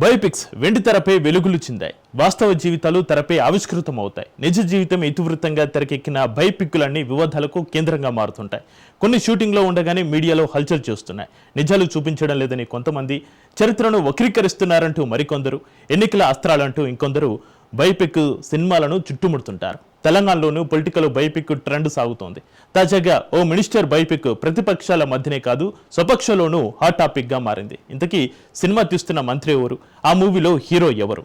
Biopics వెండి తెరపై వెలుగులు చిందాయి. వాస్తవ జీవితాలు తెరపై ఆవిష్కృతం అవుతాయి నిజ జీవితం ఇతివృత్తంగా తెరకెక్కిన బయోపిక్లన్నీ వివాదాలకు కేంద్రంగా మారుతుంటాయి. కొన్ని షూటింగ్లో ఉండగానే మీడియాలో హల్చల్ చేస్తున్నాయి. నిజాలు చూపించడం లేదని కొంతమంది చరిత్రను వక్రీకరిస్తున్నారంటూ మరికొందరు. ఎన్నికల అస్త్రాలంటూ ఇంకొందరు బయోపిక్ సినిమాలను చుట్టుముడుతుంటారు. తెలంగాణలోనూ పొలిటికల్ బయోపిక్ ట్రెండ్ సాగుతోంది. తాజాగా ఓ మినిస్టర్ బయోపిక్ ప్రతిపక్షాల మధ్యనే కాదు స్వపక్షలోనూ హాట్ టాపిక్గా మారింది. ఇంతకీ సినిమా తీస్తున్న మంత్రి ఎవరు? ఆ మూవీలో హీరో ఎవరు?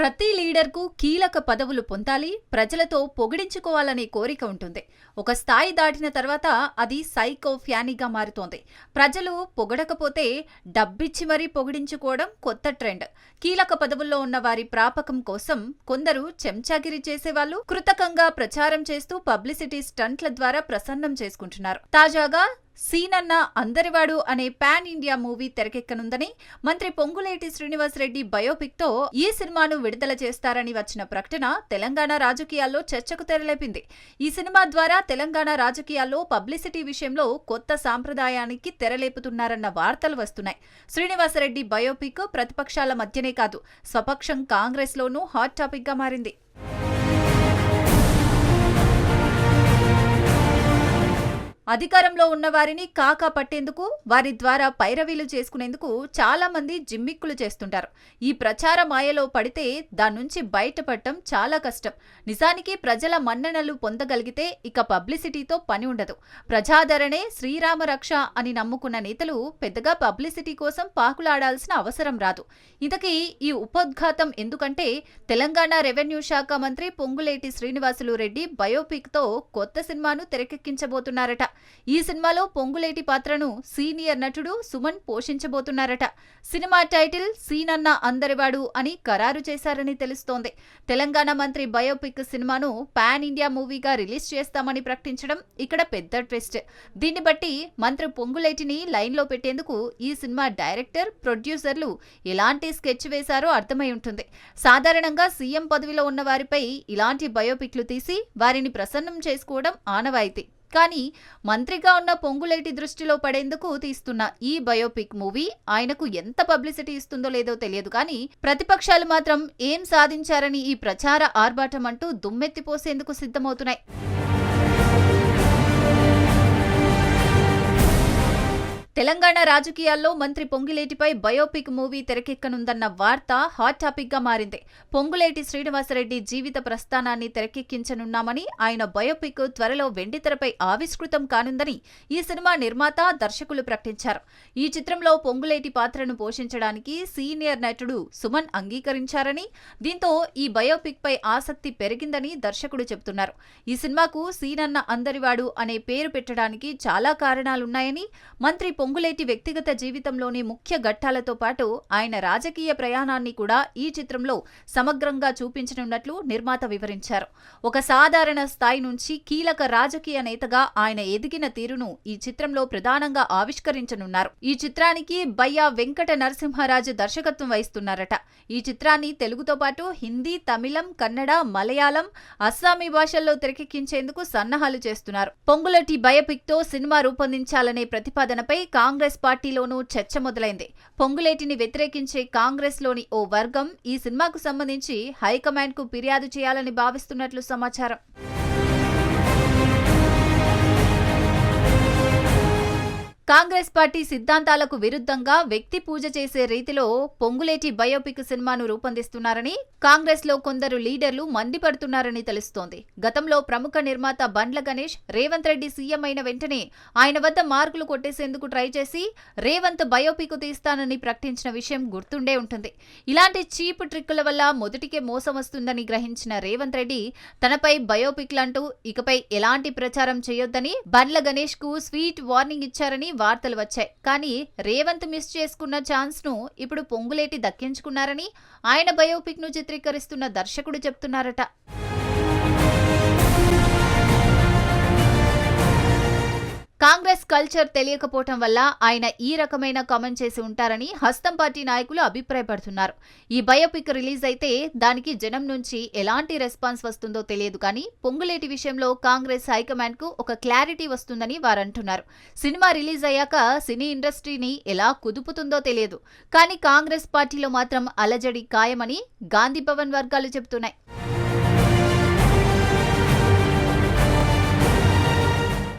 ప్రతి లీడర్కు కీలక పదవులు పొందాలి ప్రజలతో పొగిడించుకోవాలనే కోరిక ఉంటుంది. ఒక స్థాయి దాటిన తర్వాత అది సైకో ఫ్యానీగా మారుతోంది. ప్రజలు పొగడకపోతే డబ్బిచ్చి మరీ పొగిడించుకోవడం కొత్త ట్రెండ్. కీలక పదవుల్లో ఉన్న వారి ప్రాపకం కోసం కొందరు చెంచాగిరి చేసేవాళ్ళు కృతకంగా ప్రచారం చేస్తూ పబ్లిసిటీ స్టంట్ల ద్వారా ప్రసన్నం చేసుకుంటున్నారు. తాజాగా సీనన్న అందరివాడు అనే పాన్ ఇండియా మూవీ తెరకెక్కనుందని మంత్రి పొంగులేటి శ్రీనివాసరెడ్డి బయోపిక్తో ఈ సినిమాను విడుదల చేస్తారని వచ్చిన ప్రకటన తెలంగాణ రాజకీయాల్లో చర్చకు తెరలేపింది. ఈ సినిమా ద్వారా తెలంగాణ రాజకీయాల్లో పబ్లిసిటీ విషయంలో కొత్త సాంప్రదాయానికి తెరలేపుతున్నారన్న వార్తలు వస్తున్నాయి. శ్రీనివాసరెడ్డి బయోపిక్ ప్రతిపక్షాల మధ్యనే కాదు స్వపక్షం కాంగ్రెస్ లోనూ హాట్ టాపిక్గా మారింది. అధికారంలో ఉన్న వారిని కాకా పట్టేందుకు వారి ద్వారా పైరవీలు చేసుకునేందుకు చాలా మంది జిమ్మిక్కులు చేస్తుంటారు. ఈ ప్రచార మాయలో పడితే దాని నుంచి బయటపడటం చాలా కష్టం. నిజానికి ప్రజల మన్ననలు పొందగలిగితే ఇక పబ్లిసిటీతో పని ఉండదు. ప్రజాదరణే శ్రీరామ రక్ష అని నమ్ముకున్న నేతలు పెద్దగా పబ్లిసిటీ కోసం పాకులాడాల్సిన అవసరం రాదు. ఇంతకీ ఈ ఉపోద్ఘాతం ఎందుకంటే తెలంగాణ రెవెన్యూ శాఖ మంత్రి పొంగులేటి శ్రీనివాసులు రెడ్డి బయోపిక్తో కొత్త సినిమాను తెరకెక్కించబోతున్నారట. ఈ సినిమాలో పొంగులేటి పాత్రను సీనియర్ నటుడు సుమన్ పోషించబోతున్నారట. సినిమా టైటిల్ సీనన్న అందరివాడు అని ఖరారు చేశారని తెలుస్తోంది. తెలంగాణ మంత్రి బయోపిక్ సినిమాను పాన్ ఇండియా మూవీగా రిలీజ్ చేస్తామని ప్రకటించడం ఇక్కడ పెద్ద ట్విస్ట్. దీన్ని బట్టి మంత్రి పొంగులేటిని లైన్లో పెట్టేందుకు ఈ సినిమా డైరెక్టర్ ప్రొడ్యూసర్లు ఎలాంటి స్కెచ్ వేశారో అర్థమై ఉంటుంది. సాధారణంగా సీఎం పదవిలో ఉన్న వారిపై ఇలాంటి బయోపిక్లు తీసి వారిని ప్రసన్నం చేసుకోవడం ఆనవాయితీ. కానీ మంత్రిగా ఉన్న పొంగులేటి దృష్టిలో పడేందుకు తీస్తున్న ఈ బయోపిక్ మూవీ ఆయనకు ఎంత పబ్లిసిటీ ఇస్తుందో లేదో తెలియదు కానీ ప్రతిపక్షాలు మాత్రం ఏం సాధించారని ఈ ప్రచార ఆర్భాటం అంటూ దుమ్మెత్తిపోసేందుకు సిద్ధమవుతున్నాయి. తెలంగాణ రాజకీయాల్లో మంత్రి పొంగిలేటిపై బయోపిక్ మూవీ తెరకెక్కనుందన్న వార్త హాట్ టాపిక్గా మారింది. పొంగులేటి శ్రీనివాసరెడ్డి జీవిత ప్రస్థానాన్ని తెరకెక్కించనున్నామని ఆయన బయోపిక్ త్వరలో వెండితెరపై ఆవిష్కృతం కానుందని ఈ సినిమా నిర్మాత దర్శకులు ప్రకటించారు. ఈ చిత్రంలో పొంగులేటి పాత్రను పోషించడానికి సీనియర్ నటుడు సుమన్ అంగీకరించారని దీంతో ఈ బయోపిక్ పై ఆసక్తి పెరిగిందని దర్శకుడు చెబుతున్నారు. ఈ సినిమాకు సీనన్న అందరివాడు అనే పేరు పెట్టడానికి చాలా కారణాలున్నాయని మంత్రి పొంగులేటి వ్యక్తిగత జీవితంలోని ముఖ్య ఘట్టాలతో పాటు ఆయన రాజకీయ ప్రయాణాన్ని కూడా ఈ చిత్రంలో సమగ్రంగా చూపించనున్నట్లు నిర్మాత వివరించారు. ఒక సాధారణ స్థాయి నుంచి కీలక రాజకీయ నేతగా ఆయన ఎదిగిన తీరును ఈ చిత్రంలో ప్రధానంగా ఆవిష్కరించనున్నారు. ఈ చిత్రానికి బయ్యా వెంకట నరసింహరాజు దర్శకత్వం వహిస్తున్నారట. ఈ చిత్రాన్ని తెలుగుతో పాటు హిందీ తమిళం కన్నడ మలయాళం అస్సామీ భాషల్లో తెరకెక్కించేందుకు సన్నాహాలు చేస్తున్నారు. పొంగులటి బయోపిక్తో సినిమా రూపొందించాలనే ప్రతిపాదనపై కాంగ్రెస్ పార్టీలోనూ చర్చ మొదలైంది. పొంగులేటిని వ్యతిరేకించే కాంగ్రెస్లోని ఓ వర్గం ఈ సినిమాకు సంబంధించి హైకమాండ్కు ఫిర్యాదు చేయాలని భావిస్తున్నట్లు సమాచారం. కాంగ్రెస్ పార్టీ సిద్ధాంతాలకు విరుద్ధంగా వ్యక్తి పూజ చేసే రీతిలో పొంగులేటి బయోపిక్ సినిమాను రూపొందిస్తున్నారని కాంగ్రెస్లో కొందరు లీడర్లు మండిపడుతున్నారని తెలుస్తోంది. గతంలో ప్రముఖ నిర్మాత బండ్ల గణేష్ రేవంత్ రెడ్డి సీఎం అయిన వెంటనే ఆయన వద్ద మార్కులు కొట్టేసేందుకు ట్రై చేసి రేవంత్ బయోపిక్ తీస్తానని ప్రకటించిన విషయం గుర్తుండే ఉంటుంది. ఇలాంటి చీప్ ట్రిక్కుల వల్ల మొదటికే మోసం వస్తుందని గ్రహించిన రేవంత్ రెడ్డి తనపై బయోపిక్లంటూ ఇకపై ఎలాంటి ప్రచారం చేయొద్దని బండ్ల గణేష్కు స్వీట్ వార్నింగ్ ఇచ్చారని వార్తలు వచ్చాయి. కానీ రేవంత్ మిస్ చేసుకున్న ఛాన్స్ను ఇప్పుడు పొంగులేటి దక్కించుకున్నారని ఆయన బయోపిక్ను చిత్రీకరిస్తున్న దర్శకుడు చెప్తున్నారట. కాంగ్రెస్ కల్చర్ తెలియకపోవటం వల్ల ఆయన ఈ రకమైన కామెంట్ చేసి ఉంటారని హస్తం పార్టీ నాయకులు అభిప్రాయపడుతున్నారు. ఈ బయోపిక్ రిలీజ్ అయితే దానికి జనం నుంచి ఎలాంటి రెస్పాన్స్ వస్తుందో తెలియదు కానీ పొంగులేటి విషయంలో కాంగ్రెస్ హైకమాండ్కు ఒక క్లారిటీ వస్తుందని వారంటున్నారు. సినిమా రిలీజ్ అయ్యాక సినీ ఇండస్ట్రీని ఎలా కుదుపుతుందో తెలియదు. కానీ కాంగ్రెస్ పార్టీలో మాత్రం అలజడి ఖాయమని గాంధీ భవన్ వర్గాలు చెబుతున్నాయి.